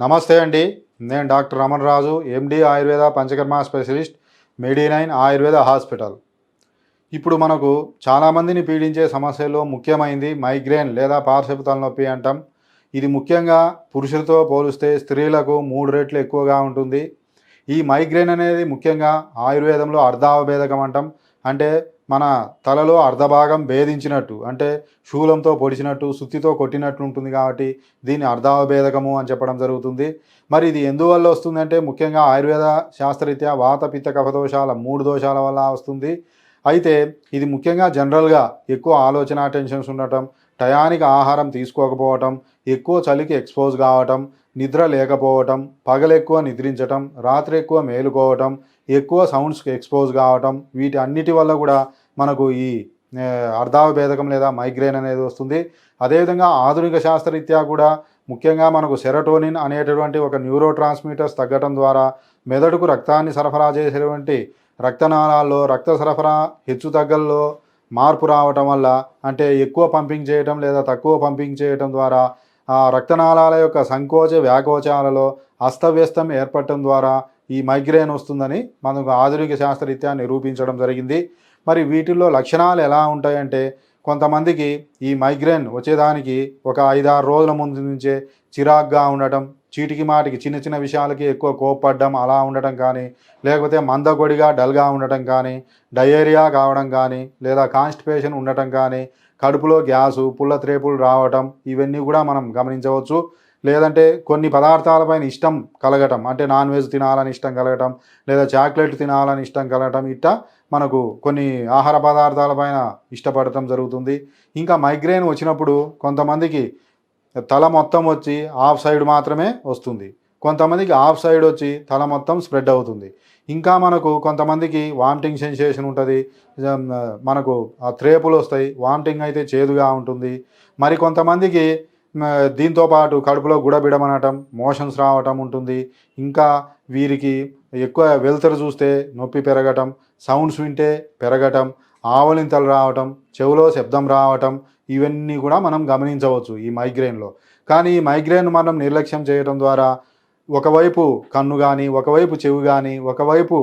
నమస్తే అండి. నేను doctor Ramana Raju MD Ayurveda Panchakarma specialist Medinine Ayurveda hospital. ఇప్పుడు మనకు చాలామందిని పీడించే సమస్యల్లో ముఖ్యమైనది మైగ్రేన్ లేదా పార్శ్వపు తలనొప్పి అంటాం. ఇది ముఖ్యంగా పురుషులతో పోలిస్తే స్త్రీలకు మూడు రెట్లు ఎక్కువగా ఉంటుంది. ఈ మైగ్రేన్ అనేది ముఖ్యంగా ఆయుర్వేదంలో అర్ధావభేదకం అంటాం. అంటే మన తలలో అర్ధభాగం భేదించినట్టు అంటే శూలంతో పొడిచినట్టు సుత్తితో కొట్టినట్టు ఉంటుంది కాబట్టి దీన్ని అర్ధావభేదకము అని చెప్పడం జరుగుతుంది. మరి ఇది ఎందువల్ల వస్తుందంటే ముఖ్యంగా ఆయుర్వేద శాస్త్రరీత్యా వాత పిత్త కఫ దోషాల మూడు దోషాల వల్ల వస్తుంది. అయితే ఇది ముఖ్యంగా జనరల్గా ఎక్కువ ఆలోచన టెన్షన్స్ ఉండటం టయానికి ఆహారం తీసుకోకపోవటం ఎక్కువ చలికి ఎక్స్పోజ్ కావటం నిద్ర లేకపోవటం పగలెక్కువ నిద్రించటం రాత్రి ఎక్కువ మేలుకోవటం ఎక్కువ సౌండ్స్కి ఎక్స్పోజ్ కావటం వీటి అన్నిటి వల్ల కూడా మనకు ఈ అర్ధావభేదకం లేదా మైగ్రేన్ అనేది వస్తుంది. అదేవిధంగా ఆధునిక శాస్త్రరీత్యా కూడా ముఖ్యంగా మనకు సెరటోనిన్ అనేటటువంటి ఒక న్యూరో ట్రాన్స్మిటర్స్ తగ్గటం ద్వారా మెదడుకు రక్తాన్ని సరఫరా చేసేటువంటి రక్తనాళాల్లో రక్త సరఫరా హెచ్చు తగ్గల్లో మార్పు రావటం వల్ల అంటే ఎక్కువ పంపింగ్ చేయటం లేదా తక్కువ పంపింగ్ చేయటం ద్వారా ఆ రక్తనాళాల యొక్క సంకోచ వ్యాకోచాలలో అస్తవ్యస్తం ఏర్పడటం ద్వారా ఈ మైగ్రేన్ వస్తుందని మనకు ఆధునిక శాస్త్రరీత్యా నిరూపించడం జరిగింది. మరి వీటిల్లో లక్షణాలు ఎలా ఉంటాయంటే కొంతమందికి ఈ మైగ్రేన్ వచ్చేదానికి ఒక ఐదారు రోజుల ముందు నుంచే చిరాగ్గా ఉండటం చీటికి మాటికి చిన్న చిన్న విషయాలకి ఎక్కువ కోప్పడడం అలా ఉండటం కానీ లేకపోతే మందకొడిగా డల్గా ఉండటం కానీ డయేరియా కావడం కానీ లేదా కాన్స్టిపేషన్ ఉండటం కానీ కడుపులో గ్యాసు పుల్ల త్రేపులు రావటం ఇవన్నీ కూడా మనం గమనించవచ్చు. లేదంటే కొన్ని పదార్థాలపైన ఇష్టం కలగటం అంటే నాన్ వెజ్ తినాలని ఇష్టం కలగటం లేదా చాక్లెట్ తినాలని ఇష్టం కలగటం ఇట్టా మనకు కొన్ని ఆహార పదార్థాలపైన ఇష్టపడటం జరుగుతుంది. ఇంకా మైగ్రేన్ వచ్చినప్పుడు కొంతమందికి తల మొత్తం వచ్చి ఆఫ్ సైడ్ మాత్రమే వస్తుంది. కొంతమందికి ఆఫ్ సైడ్ వచ్చి తల మొత్తం స్ప్రెడ్ అవుతుంది. ఇంకా మనకు కొంతమందికి వామిటింగ్ సెన్సేషన్ ఉంటుంది. మనకు ఆ త్రేపులు వస్తాయి. వామిటింగ్ అయితే చేదుగా ఉంటుంది. మరి కొంతమందికి దీంతోపాటు దీంతో పాటు కడుపులో గుడబిడమనటం మోషన్స్ రావటం ఉంటుంది. ఇంకా వీరికి ఎక్కువ వెలుతురు చూస్తే నొప్పి పెరగటం సౌండ్స్ వింటే పెరగటం ఆవలింతలు రావటం చెవులో శబ్దం రావటం ఇవన్నీ కూడా మనం గమనించవచ్చు ఈ మైగ్రేన్లో కానీ ఈ మైగ్రేన్ మనం నిర్లక్ష్యం చేయడం ద్వారా ఒకవైపు కన్ను కానీ ఒకవైపు చెవి కానీ ఒకవైపు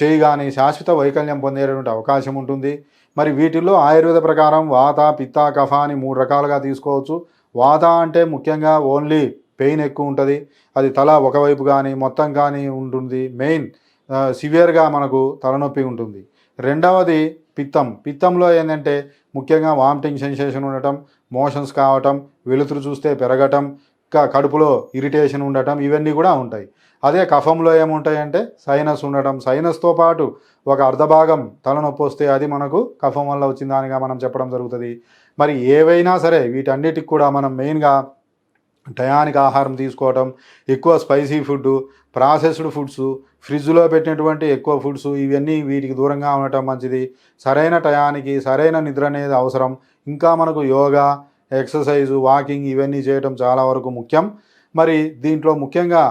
చేయి కానీ శాశ్వత వైకల్యం పొందేటువంటి అవకాశం ఉంటుంది. మరి వీటిల్లో ఆయుర్వేద ప్రకారం వాత పిత్త కఫ అని మూడు రకాలుగా తీసుకోవచ్చు. వాత అంటే ముఖ్యంగా ఓన్లీ పెయిన్ ఎక్కువ ఉంటుంది. అది తల ఒకవైపు కానీ మొత్తం కానీ ఉంటుంది. మెయిన్ సివియర్గా మనకు తలనొప్పి ఉంటుంది. రెండవది పిత్తం. పిత్తంలో ఏంటంటే ముఖ్యంగా వామిటింగ్ సెన్సేషన్ ఉండటం మోషన్స్ కావటం వెలుతురు చూస్తే పెరగటం ఇంకా కడుపులో ఇరిటేషన్ ఉండటం ఇవన్నీ కూడా ఉంటాయి. అదే కఫంలో ఏముంటాయంటే సైనస్ ఉండటం. సైనస్తో పాటు ఒక అర్ధభాగం తలనొప్పి వస్తే అది మనకు కఫం వల్ల వచ్చిందానిగా మనం చెప్పడం జరుగుతుంది. మరి ఏవైనా సరే వీటన్నిటికి కూడా మనం మెయిన్గా టయానికి ఆహారం తీసుకోవటం ఎక్కువ స్పైసీ ఫుడ్ ప్రాసెస్డ్ ఫుడ్స్ ఫ్రిడ్జ్లో పెట్టినటువంటి ఎక్కువ ఫుడ్స్ ఇవన్నీ వీటికి దూరంగా ఉండటం మంచిది. సరైన టయానికి సరైన నిద్ర అనేది అవసరం. ఇంకా మనకు యోగా ఎక్సర్సైజు వాకింగ్ ఇవన్నీ చేయటం చాలా వరకు ముఖ్యం. మరి దీంట్లో ముఖ్యంగా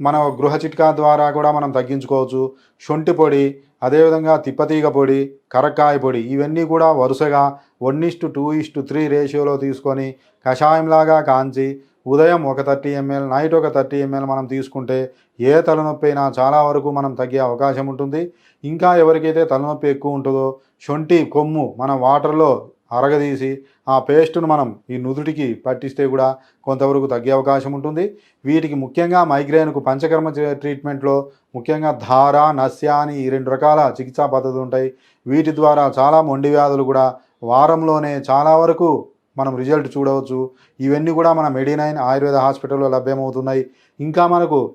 మన గృహ చిట్కా ద్వారా కూడా మనం తగ్గించుకోవచ్చు. శొంఠి పొడి అదేవిధంగా తిప్పతీగ పొడి కరక్కాయ పొడి ఇవన్నీ కూడా వరుసగా one is to two is to three రేషియోలో తీసుకొని కషాయంలాగా కాంచి ఉదయం ఒక థర్టీ ఎంఎల్ నైట్ ఒక థర్టీ ఎంఎల్ మనం తీసుకుంటే ఏ తలనొప్పి అయినా చాలా వరకు మనం తగ్గే అవకాశం ఉంటుంది. ఇంకా ఎవరికైతే తలనొప్పి ఎక్కువ ఉంటుందో శొంఠి కొమ్ము మనం వాటర్లో అరగదీసి ఆ పేస్ట్ను మనం ఈ నుదుటికి పట్టిస్తే కూడా కొంతవరకు తగ్గే అవకాశం ఉంటుంది. వీటికి ముఖ్యంగా మైగ్రేన్కు పంచకర్మ చే- ట్రీట్మెంట్లో ముఖ్యంగా ధార నస్య అని ఈ రెండు రకాల చికిత్సా పద్ధతులు ఉంటాయి. వీటి ద్వారా చాలా మొండి వ్యాధులు కూడా వారంలోనే చాలా వరకు మనం రిజల్ట్ చూడవచ్చు. ఇవన్నీ కూడా మన మెడినైన్ ఆయుర్వేద హాస్పిటల్లో లభ్యమవుతున్నాయి. ఇంకా మనకు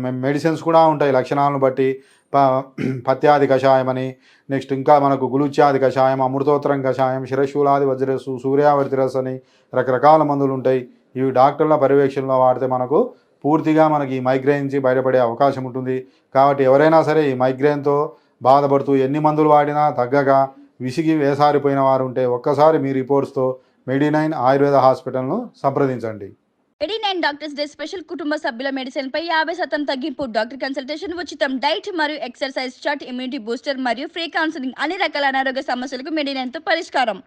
మెడిసిన్స్ కూడా ఉంటాయి లక్షణాలను బట్టి. ప- పత్యాది కషాయం అని. నెక్స్ట్ ఇంకా మనకు గులుచ్యాది కషాయం అమృతోత్తరం కషాయం శిరశూలాది వజ్రస్సు సూర్యావర్తిరస్ అని రకరకాల మందులు ఉంటాయి. ఇవి డాక్టర్ల పర్యవేక్షణలో వాడితే మనకు పూర్తిగా మనకి ఈ మైగ్రేన్ నుంచి బయటపడే అవకాశం ఉంటుంది. కాబట్టి ఎవరైనా సరే ఈ మైగ్రేన్తో బాధపడుతూ ఎన్ని మందులు వాడినా తగ్గక విసిగి వేసారిపోయిన వారు ఉంటే ఒక్కసారి మీ రిపోర్ట్స్తో మెడినైన్ ఆయుర్వేద హాస్పిటల్ను సంప్రదించండి. ఎడినైన్ డాక్టర్స్ డే స్పెషల్ కుటుంబ సభ్యుల మెడిసిన్ పై యాభై శాతం తగ్గింపు. డాక్టర్ కన్సల్టేషన్ ఉచితం డైట్ మరియు ఎక్సర్సైజ్ చార్ట్ ఇమ్యూనిటీ బూస్టర్ మరియు ఫ్రీ కౌన్సిలింగ్ అన్ని రకాల అనారోగ్య సమస్యలకు మెడినైన్తో పరిష్కారం.